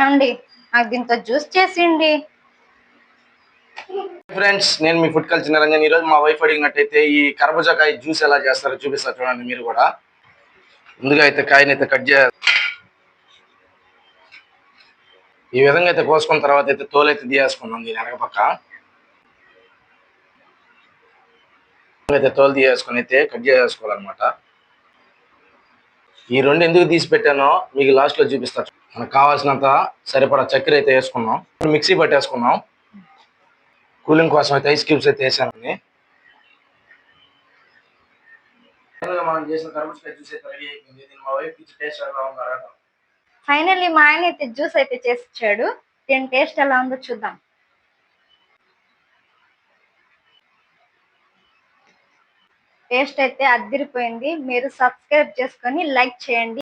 ఏమండి నాకు దీంతో జ్యూస్ చేసిండి. ఫ్రెండ్స్ నేను మీ ఫుడ్ కల్చర్ నిరంజన్ ఈరోజు మా వైఫ్ అడిగినట్టయితే ఈ కర్బజకాయ జ్యూస్ ఎలా చేస్తారో చూపిస్తారు చూడండి మీరు కూడా. ముందుగా అయితే కాయని అయితే కట్ చేయాలి. ఈ విధంగా అయితే కోసుకున్న తర్వాత అయితే తోలు అయితే తీయేసుకున్నాం దీని వెనకపక్క. అయితే తోలు తీయేసుకొని అయితే కట్ చేసుకోవాలన్నమాట ఈ రెండు ఎందుకు తీసి పెట్టానో మీకు లాస్ట్లో చూపిస్తా. మనకు కావాల్సినంత సరిపడా చక్కెర అయితే వేసుకున్నాం. మిక్సీ పట్టేసుకున్నాం. కూలింగ్ కోసం అయితే ఐస్ క్యూబ్స్ అయితే వేసానండి. మనం చేసిన జ్యూస్ అయితే రెడీ అయిపోయింది. మా ఇచ్చి టేస్ట్ ఎలా ఉందో ఫైనల్లీ మా ఆయన అయితే జ్యూస్ అయితే చేసి ఇచ్చాడు. దీని టేస్ట్ ఎలా ఉందో చూద్దాం. టేస్ట్ అయితే అద్దిరిపోయింది మీరు సబ్స్క్రైబ్ చేసుకొని లైక్ చేయండి.